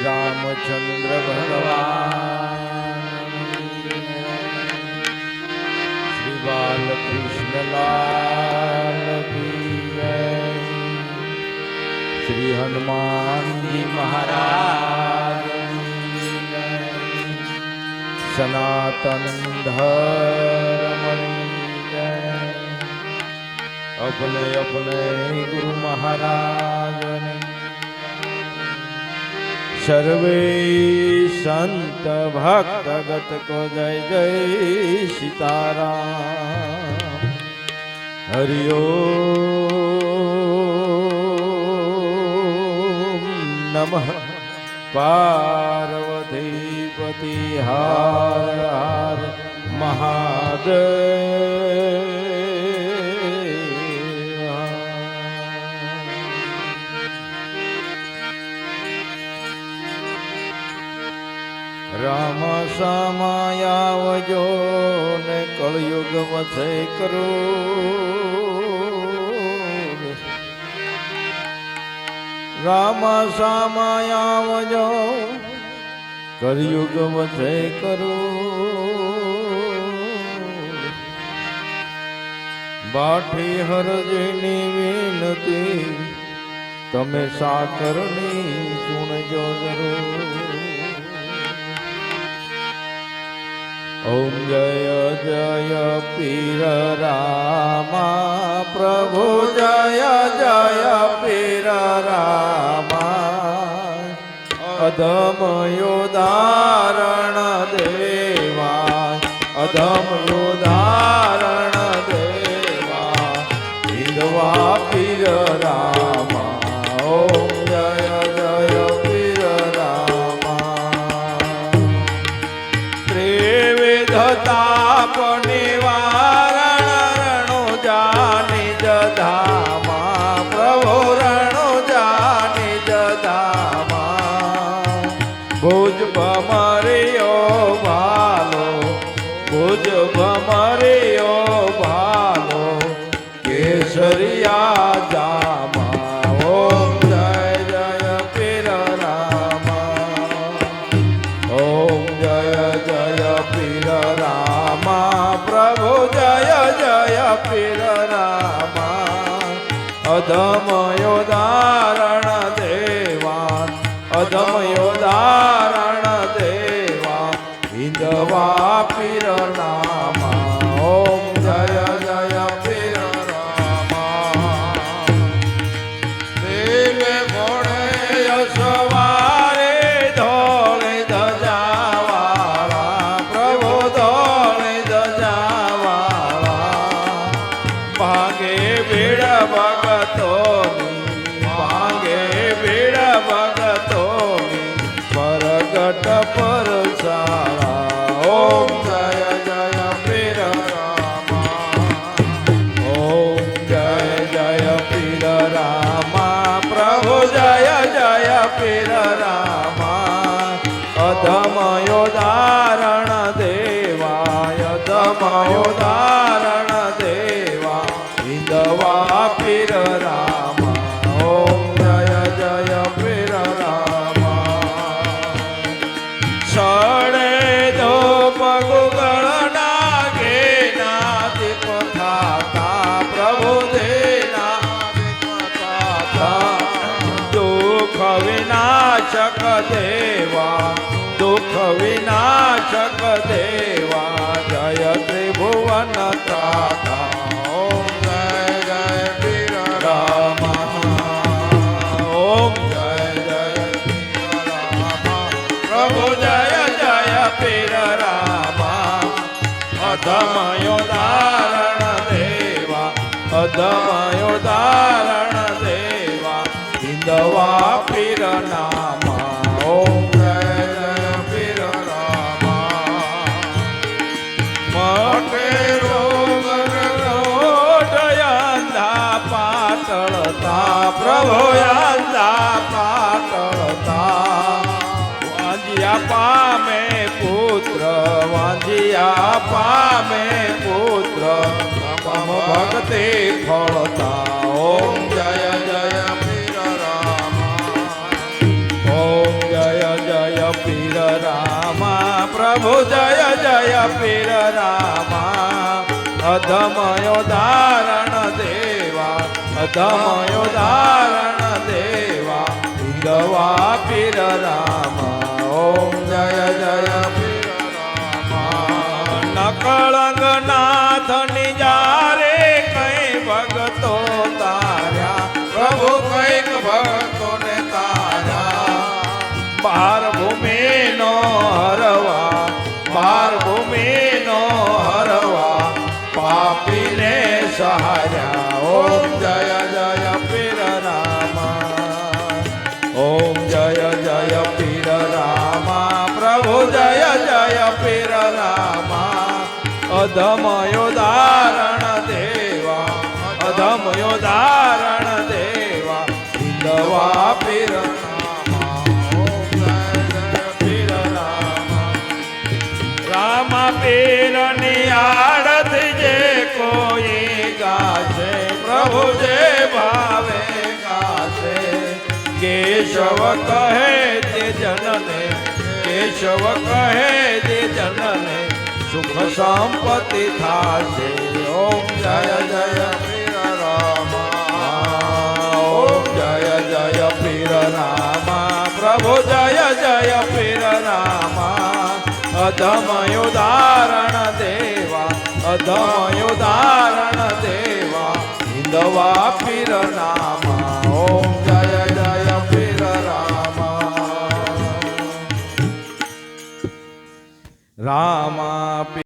રામચંદ્ર ભગવાન શ્રી બાલકૃષ્ણલાલ શ્રી હનુમાનજી મહારાજ સનાતન ધર્મ અપને અપને ગુરુ મહારાજ સર્વે સંત ભક્તગત કો જય જય સીતારામ હરિયો નમઃ પાર્વતીપતિ હાર હાર મહાદેવ રામ સમાયાવજો ને કળયુગ વસે કરો. રામ સમાયાવજો કળયુગ વસે કરો. બાઠી હરજની વિનતી તમે સાકરની સુણજો જરૂર. ઓમ જય જય પીર રામા. પ્રભુ જય જય પીર રામા. અધમ યોદારણ દેવા. ભુજ ભમરિયો ભાલો કેસરિયા જામા ઓમ જય જય પીર રામા. ઓમ જય જય પીર રામા. પ્રભુ જય જય પીર રામા. અધમ યોદારણ દેવા અધમ યોદારણ દેવા વિધવા પીર નામા ઓમ જય જય પીર રામા દેવે મોડે સવારે ધોળે ધજાવાળા. પ્રભુ ધોળે ધજાવાળા. ભાગે ભીડ ભગતોની યોદારણ દેવા વિધવા પીર રામા ઓમ જય જય પીર રામા સડે દો પગુગળ નાગે નાદિ પથાતા પ્રભુ દેના દુઃખ વિનાશક દેવા દુઃખ વિનાશક દેવા જય અધમ યોદારણ દેવા અધમ યોદારણ દેવા હિંદવા પીર નામા ઓમ પાટળતા પ્રભુ અંદા પાટળતા વાંજિયા પામે પુત્ર વાંજિયા પામે પુત્ર તમ ભક્તિ ફળતા ઓમ જય જય પીર રામા ઓમ જય જય પીર રામા પ્રભુ જય જય પીર રામા અધમયો ધારણ દેવ અધમયો ધારણ દેવા દવા પીર રામ ઓમ જય જય પીર રામા નકળંગ નાથ નિજારે કઈ ભગતો તાર્યા પ્રભુ કંઈક ભક્તોને તાર્યા બાર જય જય પીર રામા. અધમયો ધારણ દેવા. અધમયો ધારણ દેવા. હિંદવા પીર રામા. પીરની આડત જે કોઈ ગાશે પ્રભુ જે ભાવે ગાશે કેશવ કહે તે જનને કેશવ કહે જે જનને સુખ સંપત્તિ થાશે. ઓમ જય જય પીર રામા. ઓમ જય જય પીર રામા. પ્રભુ જય જય પીર રામા. અધમયો ધારણ દેવા, અધમયો ધારણ દેવા, હિંદવા પીર નામા. ઓમ જય રામા